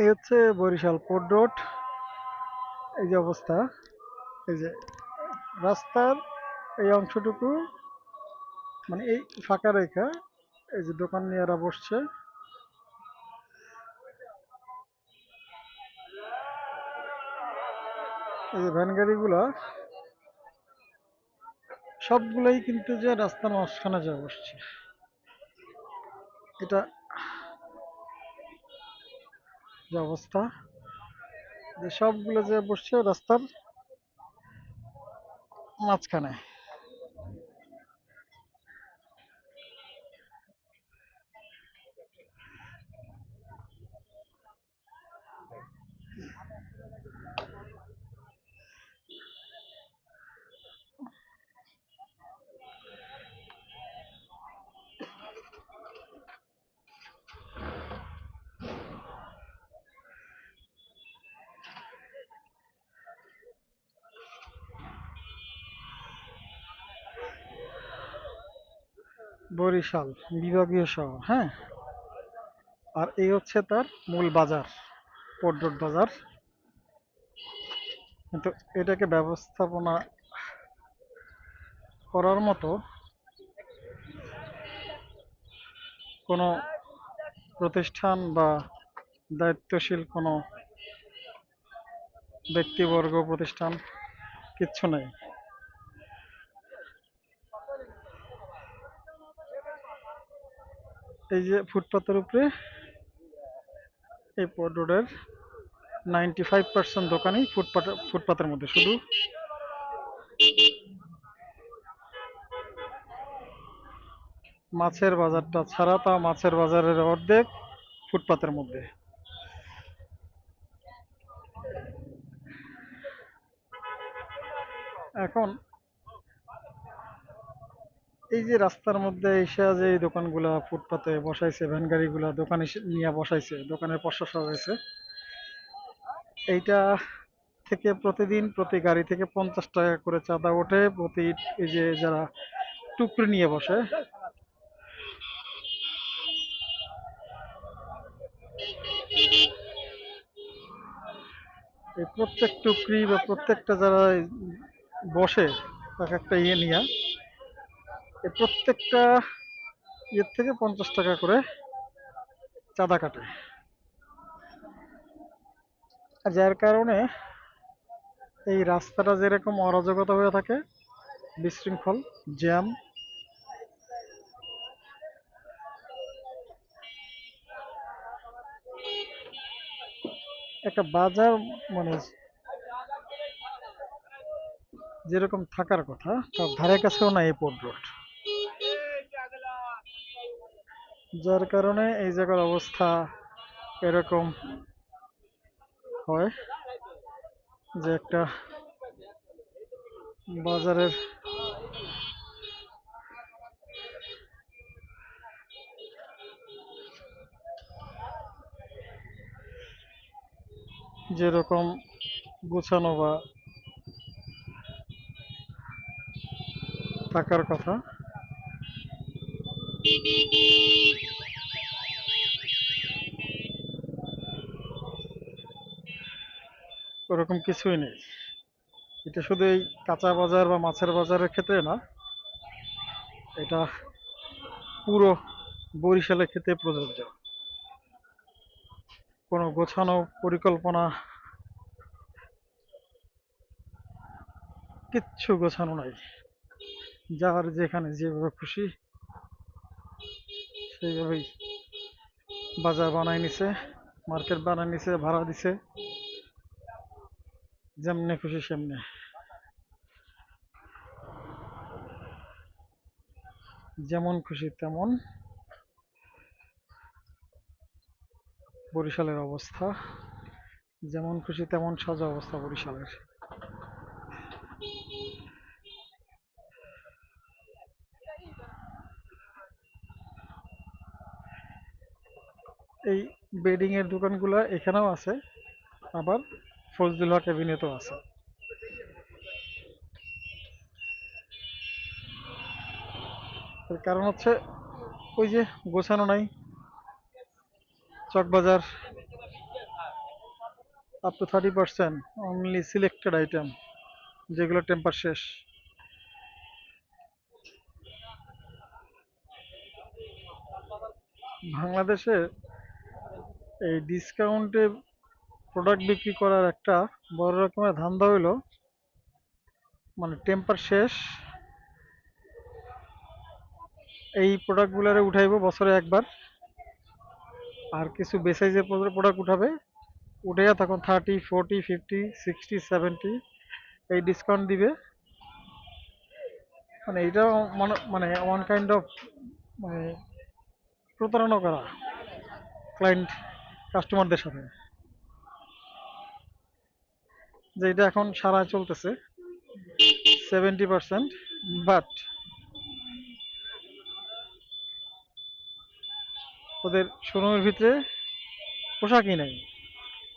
এই হচ্ছে Barishal port road. এই যে অবস্থা, এই যে রাস্তার এই অংশটুকু মানে এই ফাঁকা রেখা, এই যে দোকান নিয়েরা বসছে। এই যে ভ্যান গাড়িগুলা, সবগুলাই কিন্তু যে রাস্তার মাঝখানে যা বসছে। এটা যে অবস্থা। যে সবগুলো যে বসছে রাস্তার মাঝখানে। বরিশাল, বিভাগীয় শহর হ্যাঁ? আর এই হচ্ছে তার মূল বাজার পোর্ট বাজার। কিন্তু এটাকে ব্যবস্থাপনা করার মতো কোনো প্রতিষ্ঠান বা দায়িত্বশীল কোনো ব্যক্তিবর্গ প্রতিষ্ঠান কিচ্ছু নেই। এই যে ফুটপাতের উপরে এই পোর্ট রোডের নাইনটি ফাইভ পার্সেন্ট দোকানই ফুটপাত, ফুটপাতের মধ্যে শুধু। মাছের বাজারটা ছাড়া তা মাছের বাজারের অর্ধেক ফুটপাতের মধ্যে। এখন এই যে রাস্তার মধ্যে এসে যে এই দোকানগুলা, ফুটপাতে বসাইছে, ভ্যান গাড়িগুলা দোকানে নিয়ে বসাইছে, দোকানের প্রশাসন হয়েছে এইটা থেকে প্রতিদিন প্রতি গাড়ি থেকে পঞ্চাশ টাকা করে চাঁদা ওঠে, প্রতি এই যে যারা টুকরি নিয়ে বসে। এই প্রত্যেক টুকরি বা প্রত্যেকটা যারা বসে, এক একটা ইয়ে নিয়ে এই প্রত্যেকটা ইয়ের থেকে পঞ্চাশ টাকা করে চাঁদা কাটে। যার কারণে এই রাস্তাটা যেরকম অরাজকতা হয়ে থাকে, বিশৃঙ্খল, জ্যাম। একটা বাজার মানে যেরকম থাকার কথা, তার ধারে কাছেও না এই পোর্ট রোড। যার কারণে এই জায়গার অবস্থা এরকম হয় যে একটা বাজারের যেরকম গোছানো বা থাকার কথা। ওরকম কিছুই নেই। এটা শুধু এই কাঁচা বাজার বা মাছের বাজারের ক্ষেত্রে না, এটা পুরো বরিশালের ক্ষেত্রে প্রযোজ্য। কোনো গোছানো পরিকল্পনা, কিচ্ছু গোছানো নাই। যার যেখানে যেভাবে খুশি সেইভাবেই বাজার বানাই নিছে, মার্কেট বানাই নিছে, ভাড়া দিছে। যেমনে খুশি সেমনে। যেমন খুশি তেমন বরিশালের অবস্থা। যেমন খুশি তেমন সাজা অবস্থা বরিশালের। এর দোকানগুলো এখানেও আছে, আবার ফজলুল হক এভিনিউতেও আছে। কারণ হচ্ছে ওই যে গোছানো নাই, Chawkbazar up to thirty percent only selected item যেগুলো টেম্পার শেষ। বাংলাদেশে এই ডিসকাউন্টে প্রোডাক্ট বিক্রি করার একটা বড় রকমের ধান্দা হইল মানে টেম্পার শেষ। এই প্রোডাক্টগুলারে উঠাইবো বছরে একবার। আর কিছু বেসাইজের প্রোডাক্ট উঠাবে। উঠে তখন thirty forty fifty sixty seventy এই ডিসকাউন্ট দিবে। মানে এটা মনে মানে ওয়ান কাইন্ড অফ মানে প্রতারণা করা ক্লায়েন্ট কাস্টমারদের সাথে। যে এটা এখন সারা চলতেছে। সেভেন্টি পার্সেন্ট বাট ওদের শোরুমের ভিতরে পোশাকই নাই।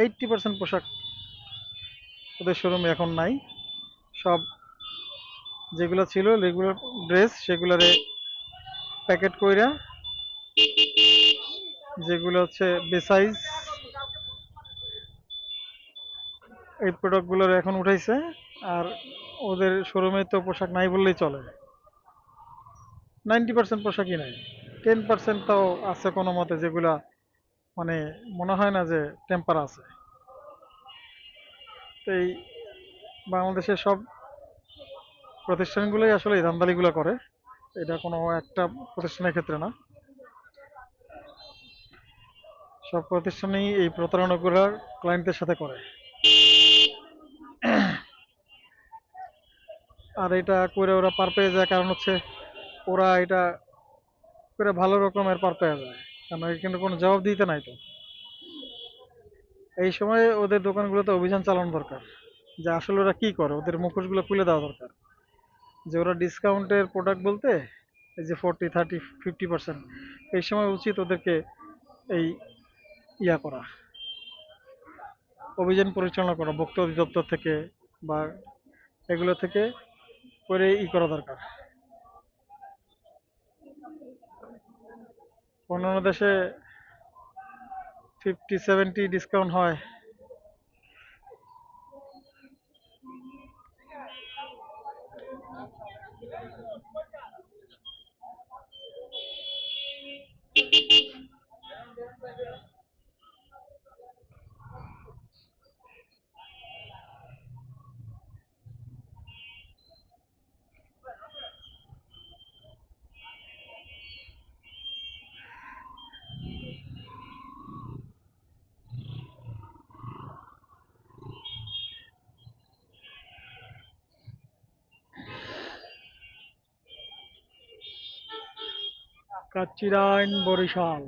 এইটটি পার্সেন্ট পোশাক ওদের শোরুমে এখন নাই। সব যেগুলো ছিল রেগুলার ড্রেস সেগুলারে প্যাকেট কইরা যেগুলো হচ্ছে বেসাইজ, এই প্রোডাক্টগুলোর এখন উঠাইছে, আর ওদের শোরুমে তো পোশাক নাই বললেই চলে। নাইনটি পার্সেন্ট পোশাকই নাই। টেন পার্সেন্ট তাও আছে কোনো মতে যেগুলা মানে মনে হয় না যে টেম্পার আছে। তো এই বাংলাদেশের সব প্রতিষ্ঠানগুলোই আসলে এই ধান্দালিগুলো করে। এটা কোনো একটা প্রতিষ্ঠানের ক্ষেত্রে না। সব প্রতিষ্ঠানেই এই প্রতারণাগুলো ক্লায়েন্টদের সাথে করে। আর এটা করে ওরা পার পেয়ে যায়, কারণ হচ্ছে ওরা এটা করে ভালো রকমের পার পেয়ে যায়। কারণ এখানে কোনো জবাব দিতে নাই তো। এই সময় ওদের দোকানগুলোতে অভিযান চালানো দরকার, যে আসলে ওরা কি করে, ওদের মুখোশগুলো খুলে দেওয়া দরকার। যে ওরা ডিসকাউন্টের প্রোডাক্ট বলতে, এই যে ফোরটি থার্টি ফিফটি পার্সেন্ট এই সময় উচিত ওদেরকে এই ইয়া করা। অভিযান পরিচালনা করা, ভোক্তা অধিদপ্তর থেকে বা এগুলো থেকে করে ই করা দরকার। অন্যান্য দেশে ফিফটি সেভেন্টি ডিসকাউন্ট হয়। কাচ্চিরাইন বরিশাল।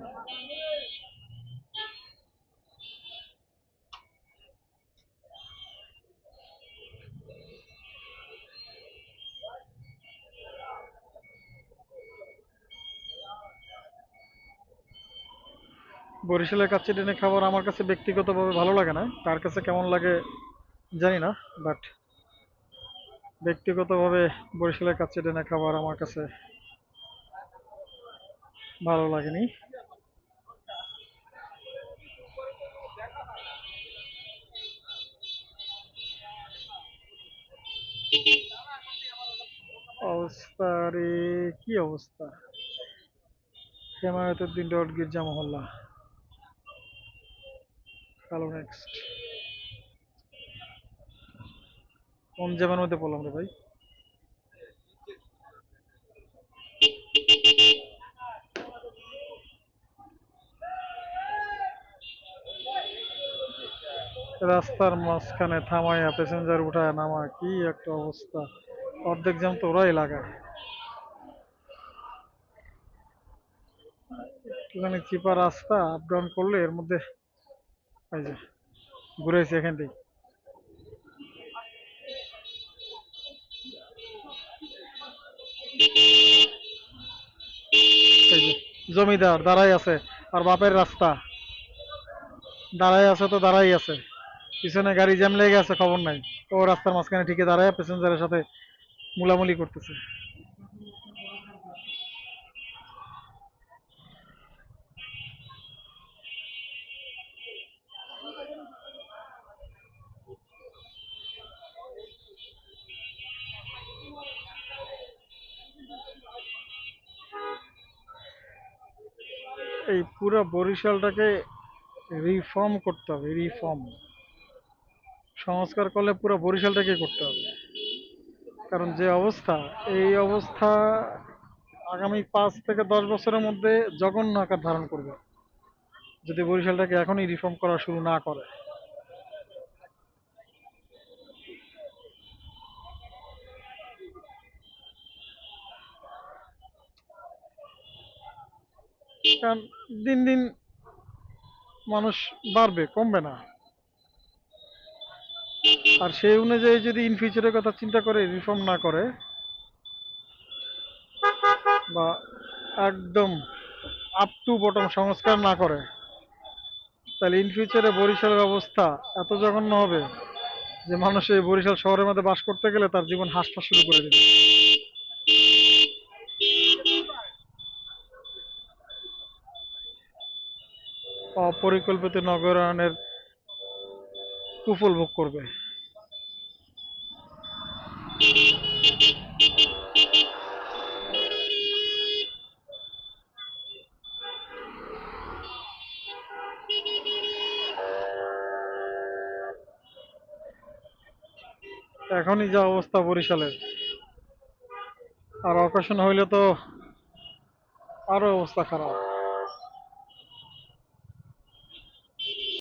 বরিশালের কাচ্চি ডিনের খাবার আমার কাছে ব্যক্তিগতভাবে ভালো লাগে না। তার কাছে কেমন লাগে জানি না বাট ব্যক্তিগতভাবে বরিশালের কাচ্চি ডিনের খাবার আমার কাছে ভালো লাগেনি। অবস্থা রে কি অবস্থা? হেমায়তুদ্দিন ডট গির্জা মহল্লা কালো নেক্সট কোন জায়গার মধ্যে পড়লাম রে ভাই? রাস্তার মাঝখানে থামাইয়া প্যাসেঞ্জার উঠায় নামা, কি একটা অবস্থা। অর্ধেক জ্যাম তো ওরাই লাগায়। একটুখানি চিপা রাস্তা আপ ডাউন করলে এর মধ্যে এই যে ঘুরেছি এখান থেকে। জমিদার দাঁড়াই আছে, আর বাপের রাস্তা। দাঁড়াই আছে তো দাঁড়াই আছে। পিছনে গাড়ি জ্যাম লেগে আছে খবর নাই। ও রাস্তার মাঝখানে ঠিকে দাঁড়ায় প্যাসেঞ্জারের সাথে মুলামুলি করতেছে। এই পুরো বরিশালটাকে রিফর্ম করতে হবে রিফর্ম সংস্কার করলে পুরো বরিশালটাকে করতে হবে। কারণ যে অবস্থা, এই অবস্থা আগামী পাঁচ থেকে দশ বছরের মধ্যে জঘন্য আকার ধারণ করবে। যদি বরিশালটাকে এখনই রিফর্ম করা শুরু না করে। কারণ দিন দিন মানুষ বাড়বে, কমবে না। আর সেই অনুযায়ী যদি ইন ফিউচারের কথা চিন্তা করে রিফর্ম না করে, বা একদম আপ টু বটম সংস্কার না করে, তাহলে ইন ফিউচারে বরিশালের অবস্থা এত জঘন্য হবে যে মানুষ এই বরিশাল শহরের মধ্যে বাস করতে গেলে তার জীবন হাসতে শুরু করে দেবে। অপরিকল্পিত নগরায়নের কুফল ভোগ করবে। এখনই যা অবস্থা বরিশালের। আর অকেশন হইলে তো আরও অবস্থা খারাপ।